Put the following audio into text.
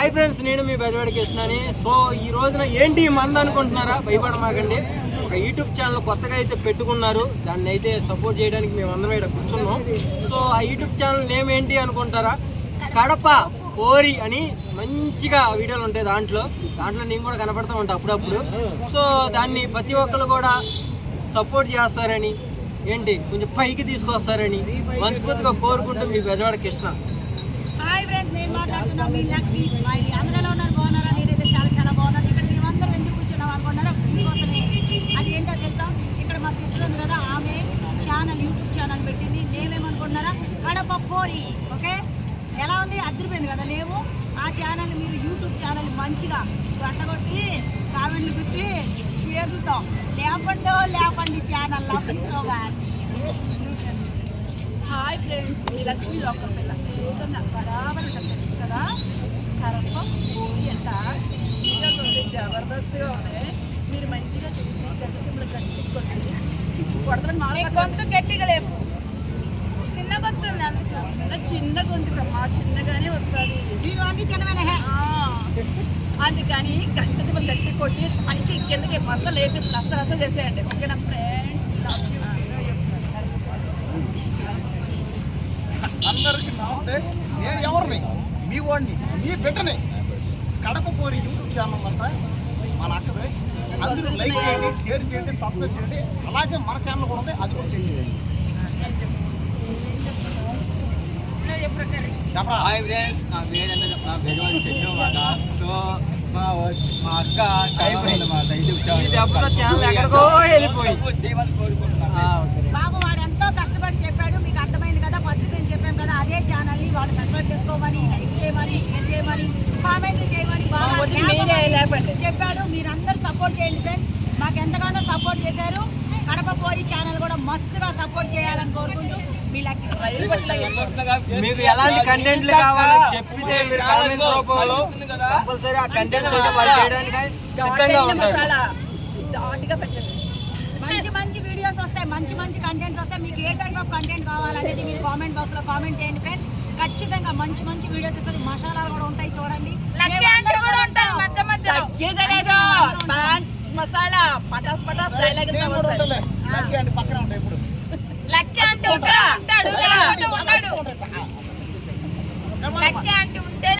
Hi friends నేను మీ Bejawadi కృష్ణని. So ఈ రోజున ఏంటి మంద అనుకుంటున్నారా? భయపడమాకండి. ఒక యూట్యూబ్ ఛానల్ కొత్తగా అయితే పెట్టుకున్నారు. దాన్ని అయితే సపోర్ట్ చేయడానికి మేము అందరం ఇక్కడ కూర్చున్నాం. సో ఆ యూట్యూబ్ ఛానల్ నేమ్ ఏంటి అనుకుంటారా? కడప కోరి అని మంచిగా వీడియోలు ఉంటాయి దాంట్లో. దాంట్లో నేను కూడా కనపడతా ఉంటా అప్పుడప్పుడు. సో దాన్ని ప్రతి ఒక్కరు కూడా సపోర్ట్ చేస్తారని. ఏంటి? కొంచెం పైకి తీసుకొస్తారని మనస్ఫూర్తిగా కోరుకుంటూ మీ బెజవాడ కృష్ణ. నేను మీ లక్కీ స్మైల్. అందరిలో ఉన్నారు? బాగున్నారా? నేనైతే చాలా చాలా బాగున్నాను. ఇక్కడ మేమందరం ఎందుకు కూర్చున్నాం అనుకున్నారా? మీకోసమే. అది ఏంటో తెలుసా? ఇక్కడ మా సిస్టర్ ఉంది కదా ఆమె ఛానల్ యూట్యూబ్ ఛానల్ పెట్టింది. నేమేమనుకుంటున్నారా కడప పోరి. ఓకే? ఎలా ఉంది? అదిరిపోయింది కదా లేవు? ఆ ఛానల్ మీరు యూట్యూబ్ ఛానల్ మంచిగా గంటగొట్టి కామెంట్లు పెట్టి షేర్లతో లేపండో లేపండి ఛానల్. హాయ్ ఫ్రెండ్స్ మీ లక్ష్మి లోకల్ పిల్ల ఏదన్నా బరాబర్ తెలుసు కదా? కరప్ప పోయి అంట వస్తే జబర్దస్త్గా ఉన్నాయి మీరు మంచిగా చూసి గంటసింపులు గట్టి కొట్టి కొడతాను మా గొంతు గట్టిగా లేపు. చిన్న గొంతు చిన్న గొంతు మా చిన్నగానే వస్తుంది. అందుకని గంట సింపుల్ గట్టి కొట్టి పైకి కిందకి మొత్తం లేపేసి రచ్చ రచ్చ చేసేయండి. ఓకేనా ఫ్రెండ్స్ లవ్ యూ అందరికి నమస్తే. నేను ఎవరిని? మీ వాడిని. మీ బిడ్డని. కడప పోరి యూట్యూబ్ ఛానల్ అంట. మన అక్కది. అందరూ లైక్ చేయండి షేర్ చేయండి సబ్స్క్రైబ్ చేయండి. అలాగే మన ఛానల్ కూడా ఉంది. అది కూడా చేసేయండి. చెప్పరా? Hi friends. నా పేరు సో మా మా అక్క యూట్యూబ్ ఛానల్ ఛానల్ ఎక్కడికో వెళ్ళిపోయి చేయమని కోరుకుంటున్నాను బాబు వాడు ఎంతో కష్టపడి చెప్పాడు మీకు అర్థమైంది కదా ఫస్ట్ నేను చెప్పాను కదా అదే ఛానల్ని వాడు సబ్స్క్రైబ్ చేసుకోమని లైక్ చేయమని చేయమని కామెంట్లు చేయమని బాగా చెప్పాడు. మీరందరూ సపోర్ట్ చేయండి ఫ్రెండ్స్ మాకు ఎంతగానో సపోర్ట్ చేశారు. కడప పోరి ఛానల్ కూడా మస్తుగా సపోర్ట్ చేయాలని కోరుకుంటూ మీ లక్కీ మీకు ఎలాంటి కంటెంట్లు కావాలో చెప్పితే మీరు కామెంట్ రూపంలో కంపల్సరీ ఆ చేయడానికి సిద్ధంగా ఉంటారు. మంచి మంచి వీడియోస్ వస్తాయి. మంచి మంచి కంటెంట్స్ వస్తాయి. మీకు ఏ టైప్ ఆఫ్ కంటెంట్ కావాలనేది మీరు కామెంట్ బాక్స్లో కామెంట్ చేయండి ఫ్రెండ్స్ ఖచ్చితంగా మంచి మంచి వీడియోస్ వస్తుంది మసాలాలు కూడా ఉంటాయి చూడండి. మసాలా పటాస్ పటాస్ డైలాగ్ నేను కూడా ఉంటలే లక్కీ అంటే పక్కన ఉంటాయి ఇప్పుడు. లక్కీ అంటే ఉంటాడు ఉంటాడు ఉంటాయి. లక్కీ అంటే ఉంటే